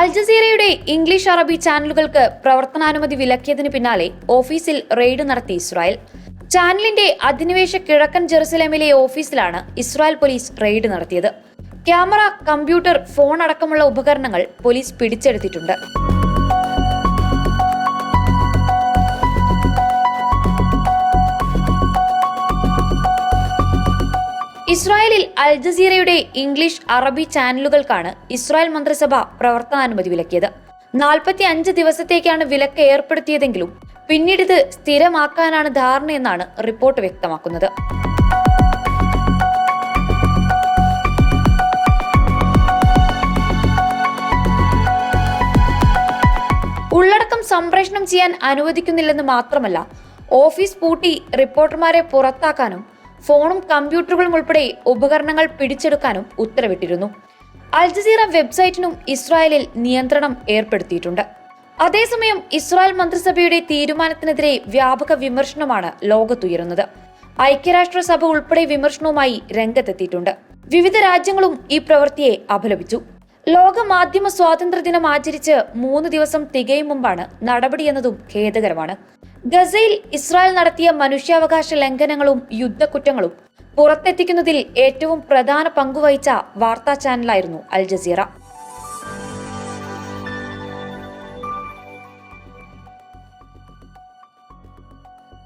അൽ ജസീറയുടെ English അറബി ചാനലുകൾക്ക് പ്രവർത്തനാനുമതി വിലക്കിയതിന് പിന്നാലെ ഓഫീസിൽ റെയ്ഡ് നടത്തി ഇസ്രായേൽ. ചാനലിന്റെ അധിനിവേശ കിഴക്കൻ ജെറുസലേമിലെ ഓഫീസിലാണ് ഇസ്രായേൽ പോലീസ് റെയ്ഡ് നടത്തിയത്. ക്യാമറ കമ്പ്യൂട്ടർ ഫോൺ അടക്കമുള്ള ഉപകരണങ്ങൾ പോലീസ് പിടിച്ചെടുത്തിട്ടുണ്ട്. ഇസ്രായേലിൽ അൽ ജസീറയുടെ ഇംഗ്ലീഷ് അറബി ചാനലുകൾക്കാണ് ഇസ്രായേൽ മന്ത്രിസഭ പ്രവർത്തനാനുമതി വിലക്കിയത്. നാൽപ്പത്തി അഞ്ച് ദിവസത്തേക്കാണ് വിലക്ക് ഏർപ്പെടുത്തിയതെങ്കിലും പിന്നീട് ഇത് സ്ഥിരമാക്കാനാണ് ധാരണയെന്നാണ് റിപ്പോർട്ട് വ്യക്തമാക്കുന്നത്. ഉള്ളടക്കം സംപ്രേഷണം ചെയ്യാൻ അനുവദിക്കുന്നില്ലെന്ന് മാത്രമല്ല ഓഫീസ് പൂട്ടി റിപ്പോർട്ടർമാരെ പുറത്താക്കാനും ഫോണും കമ്പ്യൂട്ടറുകളും ഉൾപ്പെടെ ഉപകരണങ്ങൾ പിടിച്ചെടുക്കാനും ഉത്തരവിട്ടിരുന്നു. അൽ ജസീറ വെബ്സൈറ്റിനും ഇസ്രായേലിൽ നിയന്ത്രണം ഏർപ്പെടുത്തിയിട്ടുണ്ട്. അതേസമയം ഇസ്രായേൽ മന്ത്രിസഭയുടെ തീരുമാനത്തിനെതിരെ വ്യാപക വിമർശനമാണ് ലോകത്തുയരുന്നത്. ഐക്യരാഷ്ട്രസഭ ഉൾപ്പെടെ വിമർശനവുമായി രംഗത്തെത്തിയിട്ടുണ്ട്. വിവിധ രാജ്യങ്ങളും ഈ പ്രവൃത്തിയെ അപലപിച്ചു. ലോക മാധ്യമ സ്വാതന്ത്ര്യ ദിനം ആചരിച്ച് മൂന്ന് ദിവസം തികയും മുമ്പാണ് നടപടിയെന്നതും ഖേദകരമാണ്. ഗസയിൽ ഇസ്രായേൽ നടത്തിയ മനുഷ്യാവകാശ ലംഘനങ്ങളും യുദ്ധക്കുറ്റങ്ങളും പുറത്തെത്തിക്കുന്നതിൽ ഏറ്റവും പ്രധാന പങ്കുവഹിച്ച വാർത്താ ചാനലായിരുന്നു അൽ ജസീറ.